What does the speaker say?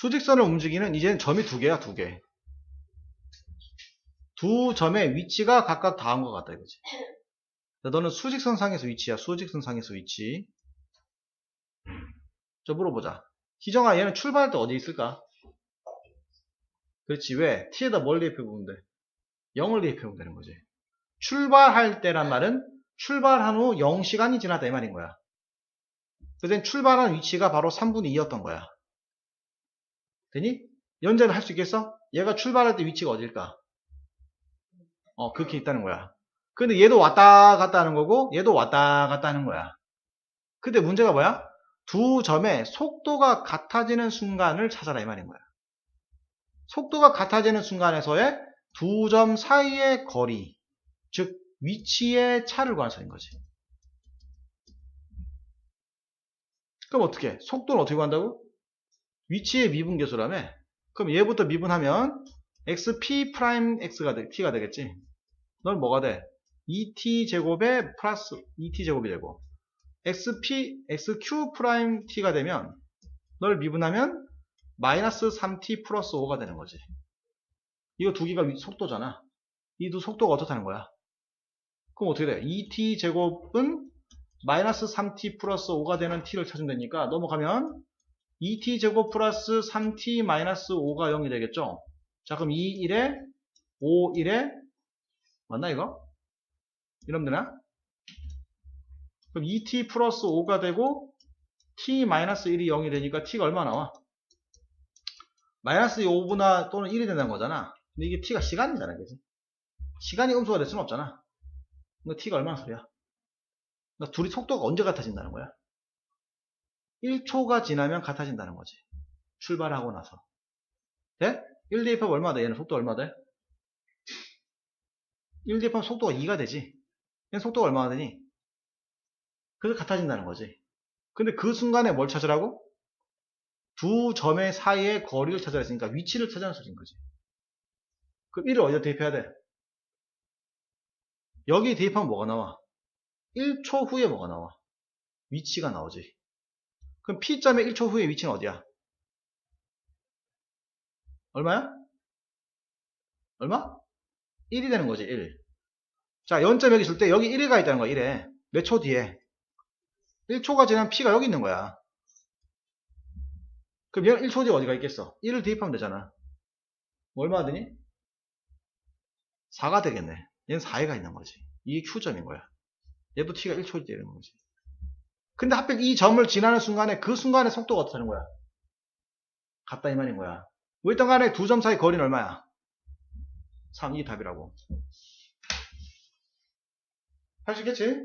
수직선을 움직이는 이제는 점이 두 개야, 두 개. 두 점의 위치가 각각 다한 것 같다, 이거지. 자, 너는 수직선 상에서 위치야, 수직선 상에서 위치. 저 물어보자. 희정아, 얘는 출발할 때 어디 있을까? 그렇지, 왜? t에다 뭘 대입해보면 돼? 0을 대입해보면 되는 거지. 출발할 때란 말은 출발한 후 0시간이 지났다 이 말인 거야. 그땐 출발한 위치가 바로 3분의 2였던 거야. 되니? 연재를 할 수 있겠어? 얘가 출발할 때 위치가 어딜까? 어, 그렇게 있다는 거야. 근데 얘도 왔다 갔다 하는 거고, 얘도 왔다 갔다 하는 거야. 근데 문제가 뭐야? 두 점의 속도가 같아지는 순간을 찾아라 이 말인 거야. 속도가 같아지는 순간에서의 두 점 사이의 거리, 즉 위치의 차를 구하는 거지. 그럼 어떻게? 해? 속도는 어떻게 구한다고? 위치의 미분계수라며? 그럼 얘부터 미분하면 xp 프라임 x가 되, t가 되겠지? 넌 뭐가 돼? 2t 제곱에 플러스 2t 제곱이 되고 xp xq 프라임 t가 되면 널 미분하면 마이너스 3t 플러스 5가 되는 거지. 이거 두 개가 위- 속도잖아. 이 두 속도가 어떻다는 거야? 그럼 어떻게 돼? 2t 제곱은 마이너스 3t 플러스 5가 되는 t를 찾으면 되니까 넘어가면 2t 제곱 플러스 3t 마이너스 5가 0이 되겠죠? 자 그럼 2, 1에 5, 1에 맞나 이거? 이러면 되나? 그럼 2t 플러스 5가 되고 t 마이너스 1이 0이 되니까 t가 얼마 나와? 마이너스 5분화 또는 1이 된다는 거잖아. 근데 이게 t가 시간이잖아, 그지? 시간이 음수가 될 수는 없잖아. 근데 t가 얼마나 소리야? 그러니까 둘이 속도가 언제 같아진다는 거야? 1초가 지나면 같아진다는 거지. 출발하고 나서. 돼? 1 대입하면 얼마 돼? 얘는 속도 얼마 돼? 1 대입하면 속도가 2가 되지. 얘는 속도가 얼마나 되니? 그래서 같아진다는 거지. 근데 그 순간에 뭘 찾으라고? 두 점의 사이의 거리를 찾아야 했으니까 위치를 찾아는 소리인 거지. 그럼 1을 어디다 대입해야 돼? 여기 대입하면 뭐가 나와? 1초 후에 뭐가 나와? 위치가 나오지. 그럼 P점의 1초 후의 위치는 어디야? 얼마야? 얼마? 1이 되는 거지, 1. 자, 0점 여기 있을 때 여기 1이 가 있다는 거야, 1에. 몇 초 뒤에? 1초가 지나면 P가 여기 있는 거야. 그럼 얘는 1초 뒤에 어디가 있겠어? 1을 대입하면 되잖아. 뭐 얼마 되니? 4가 되겠네. 얘는 4에가 있는 거지. 이게 Q점인 거야. 얘도 T가 1초 뒤에 되는 거지. 근데 하필 이 점을 지나는 순간에 그 순간의 속도가 어떻다는 거야? 같다 이 말인 거야. 뭐 일단 간에 두 점 사이 거리는 얼마야? 3, 이 답이라고. 할 수 있겠지?